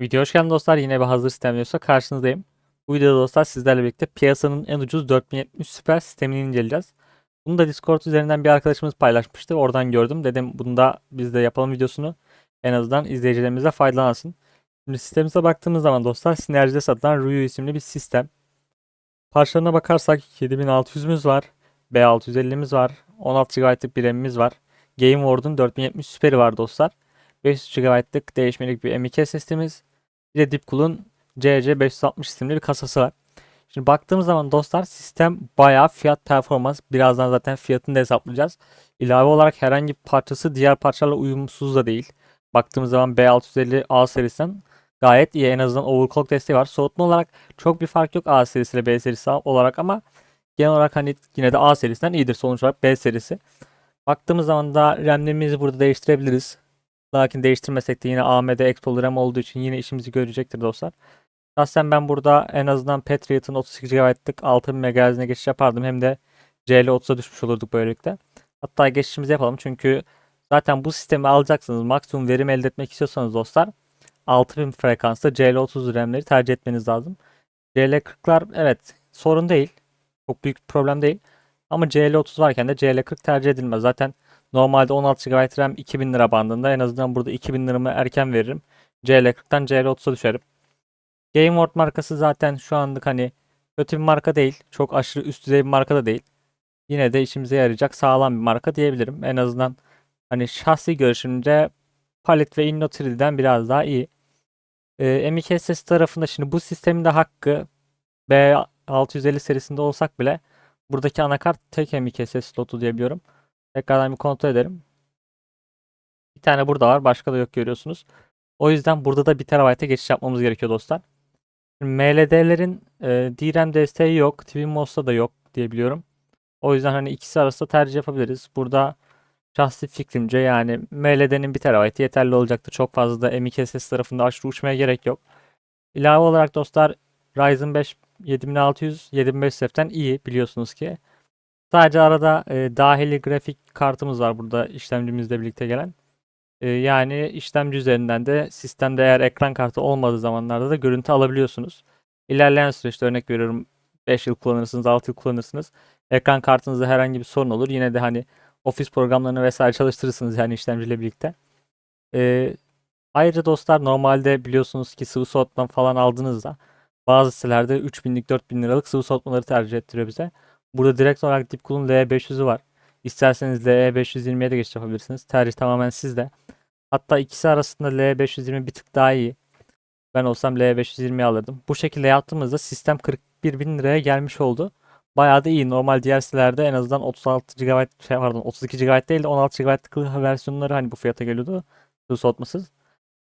Video hoş geldin dostlar. Yine bir hazır sistem videosu karşınızdayım. Bu videoda dostlar sizlerle birlikte piyasanın en ucuz 4070 süper sistemini inceleyeceğiz. Bunu da Discord üzerinden bir arkadaşımız paylaşmıştı. Oradan gördüm. Dedim bunu da biz de yapalım videosunu. En azından izleyicilerimiz de faydalansın. Şimdi sistemimize baktığımız zaman dostlar Sinerji'de satılan Ruyu isimli bir sistem. Parçalarına bakarsak 7600'ümüz var. B650'miz var. 16 GB'lık bir RAM'imiz var. Game Ward'un 4070 süperi var dostlar. 500 GB'lık değişmelik bir M.2 SSD'miz. Bir de Deepcool'un CC560 isimli bir kasası var. Şimdi baktığımız zaman dostlar sistem bayağı fiyat performans. Birazdan zaten fiyatını da hesaplayacağız. İlave olarak herhangi bir parçası diğer parçalarla uyumsuz da değil. Baktığımız zaman B650A serisinden gayet iyi. En azından overclock desteği var. Soğutma olarak çok bir fark yok A serisi ile B serisi olarak ama genel olarak hani yine de A serisinden iyidir sonuç olarak B serisi. Baktığımız zaman da RAM'lerimizi burada değiştirebiliriz. Lakin değiştirmesek de yine AMD Expo RAM olduğu için yine işimizi görecektir dostlar. Şahsen ben burada en azından Patriot'ın 32 GB'lık 6000 MHz'ine geçiş yapardım. Hem de CL30'a düşmüş olurduk böylelikle. Hatta geçişimizi yapalım çünkü zaten bu sistemi alacaksınız. Maksimum verim elde etmek istiyorsanız dostlar 6000 frekanslı CL30 RAM'leri tercih etmeniz lazım. CL40'lar evet sorun değil. Çok büyük bir problem değil. Ama CL30 varken de CL40 tercih edilmez. Zaten Normalde 16 GB RAM 2000 lira bandında. En azından burada 2000 liramı erken veririm. CL40'tan CL30'a düşerim. Game World markası zaten şu anlık hani kötü bir marka değil. Çok aşırı üst düzey bir marka da değil. Yine de işimize yarayacak sağlam bir marka diyebilirim. En azından hani şahsi görüşümce Palit ve Inno 3D'den biraz daha iyi. Ee, M.2 SSD tarafında şimdi bu sistemin de hakkı B650 serisinde olsak bile buradaki anakart tek M.2 SSD slotu diyebiliyorum. Tekrardan bir kontrol edelim. Bir tane burada var. Başka da yok görüyorsunuz. O yüzden burada da 1 TB'e geçiş yapmamız gerekiyor dostlar. MLD'lerin e, DRAM desteği yok. TwinMOS'ta da yok diye biliyorum. O yüzden hani ikisi arasında tercih yapabiliriz. Burada şahsi fikrimce yani MLD'nin 1 TB yeterli olacaktır. Çok fazla da M.2 SSD tarafında aşırı uçmaya gerek yok. İlave olarak dostlar Ryzen 5 7600 7500F'ten iyi biliyorsunuz ki. Sadece arada e, dahili grafik kartımız var burada işlemcimizle birlikte gelen. E, yani işlemci üzerinden de sistemde eğer ekran kartı olmadığı zamanlarda da görüntü alabiliyorsunuz. İlerleyen süreçte örnek veriyorum 5 yıl kullanırsınız, 6 yıl kullanırsınız. Ekran kartınızda herhangi bir sorun olur. Yine de hani ofis programlarını vesaire çalıştırırsınız yani işlemciyle birlikte. E, ayrıca dostlar normalde biliyorsunuz ki sıvı soğutma falan aldığınızda bazı sitelerde 3000'lik 4000 liralık sıvı soğutmaları tercih ettiriyor bize. Burada direkt olarak Deepcool'un LE500'ü var. İsterseniz LE520'ye de geçiş yapabilirsiniz. Tercih tamamen sizde. Hatta ikisi arasında LE520 bir tık daha iyi. Ben olsam LE520'yi alırdım. Bu şekilde yaptığımızda sistem 41 bin liraya gelmiş oldu. Bayağı da iyi. Normal diğer sitelerde en azından 36 GB şey pardon 32 GB değil de 16 GB'lık versiyonları hani bu fiyata geliyordu. Hız soğutmasız.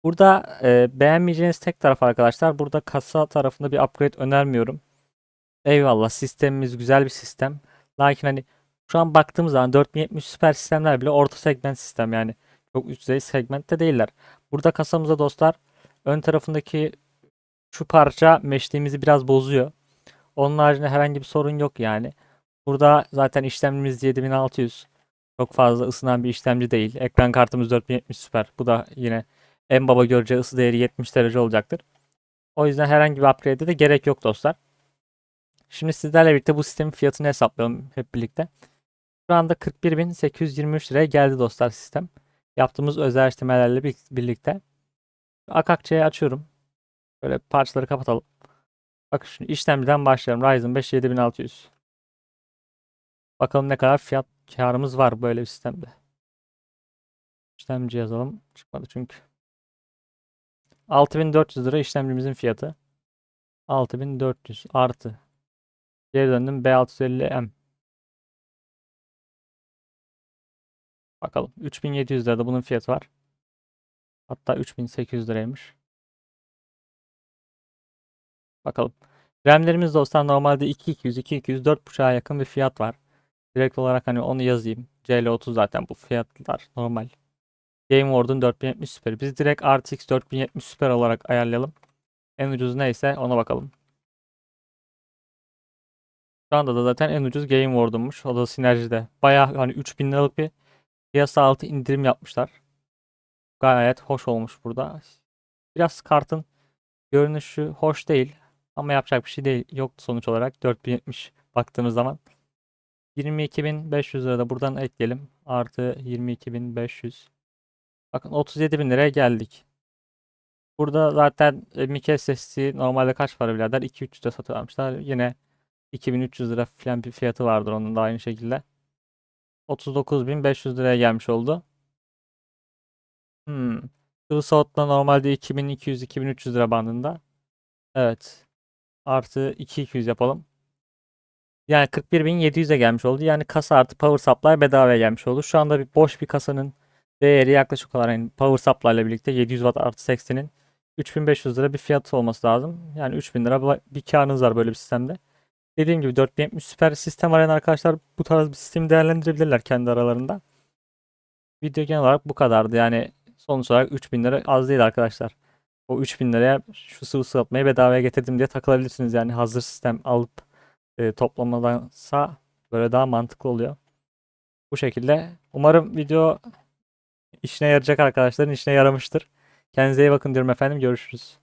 Burada e, beğenmeyeceğiniz tek taraf arkadaşlar. Burada kasa tarafında bir upgrade önermiyorum. Eyvallah sistemimiz güzel bir sistem. Lakin hani şu an baktığımız zaman 4070 süper sistemler bile orta segment sistem yani. Çok üst düzey segmentte değiller. Burada kasamızda dostlar ön tarafındaki şu parça meşliğimizi biraz bozuyor. Onun haricinde herhangi bir sorun yok yani. Burada zaten işlemcimiz 7600. Çok fazla ısınan bir işlemci değil. Ekran kartımız 4070 süper. Bu da yine en baba göreceği ısı değeri 70 derece olacaktır. O yüzden herhangi bir upgrade'e de gerek yok dostlar. Şimdi sizlerle birlikte bu sistemin fiyatını hesaplayalım hep birlikte. Şu anda 41.823 liraya geldi dostlar sistem. Yaptığımız özel işlemelerle birlikte. Akakçe'yi açıyorum. Böyle parçaları kapatalım. Bakın şimdi işlemciden başlayalım. Ryzen 5 7600. Bakalım ne kadar fiyat karımız var böyle bir sistemde. İşlemci yazalım. Çıkmadı çünkü. 6400 lira işlemcimizin fiyatı. 6400 artı Geri döndüm B650M. Bakalım. 3700 lirada bunun fiyatı var. Hatta 3800 liraymış. Bakalım. RAM'lerimiz dostlar normalde 2200, 2200, 4.5'a yakın bir fiyat var. Direkt olarak hani onu yazayım. CL30 zaten bu fiyatlar normal. Game Ward'un 4070 Super. Biz direkt RTX 4070 Super olarak ayarlayalım. En ucuz neyse ona bakalım. Şu anda da zaten en ucuz Game Ward'unmuş. O da Sinerji'de. Baya hani 3000 liralık bir piyasa altı indirim yapmışlar. Gayet hoş olmuş burada. Biraz kartın Görünüşü hoş değil ama yapacak bir şey değil. Yoktu sonuç olarak 4070 baktığımız zaman. 22.500 lira da buradan ekleyelim. Artı 22.500. Bakın 37.000 liraya geldik. Burada zaten M.2 SSD normalde kaç para birader? 2.300'e satıyorlarmışlar. Yine 2300 lira falan bir fiyatı vardır onun da aynı şekilde. 39.500 liraya gelmiş oldu. Hmm. Sıvı soğutma normalde 2200-2300 lira bandında. Evet. Artı 2200 yapalım. Yani 41.700'e gelmiş oldu. Yani kasa artı power supply bedavaya gelmiş oldu. Şu anda bir boş bir kasanın değeri yaklaşık olarak yani power supply ile birlikte 700 watt artı 80'in 3500 lira bir fiyatı olması lazım. Yani 3000 lira bir karınız var böyle bir sistemde. Dediğim gibi 4070 süper sistem arayan arkadaşlar bu tarz bir sistemi değerlendirebilirler kendi aralarında. Video genel olarak bu kadardı. Yani sonuç olarak 3000 lira az değil arkadaşlar. O 3000 liraya şu sıvı sıvatmayı bedavaya getirdim diye takılabilirsiniz. Yani hazır sistem alıp e, toplamadansa böyle daha mantıklı oluyor. Bu şekilde. Umarım video işine yarayacak arkadaşların işine yaramıştır. Kendinize iyi bakın diyorum efendim. Görüşürüz.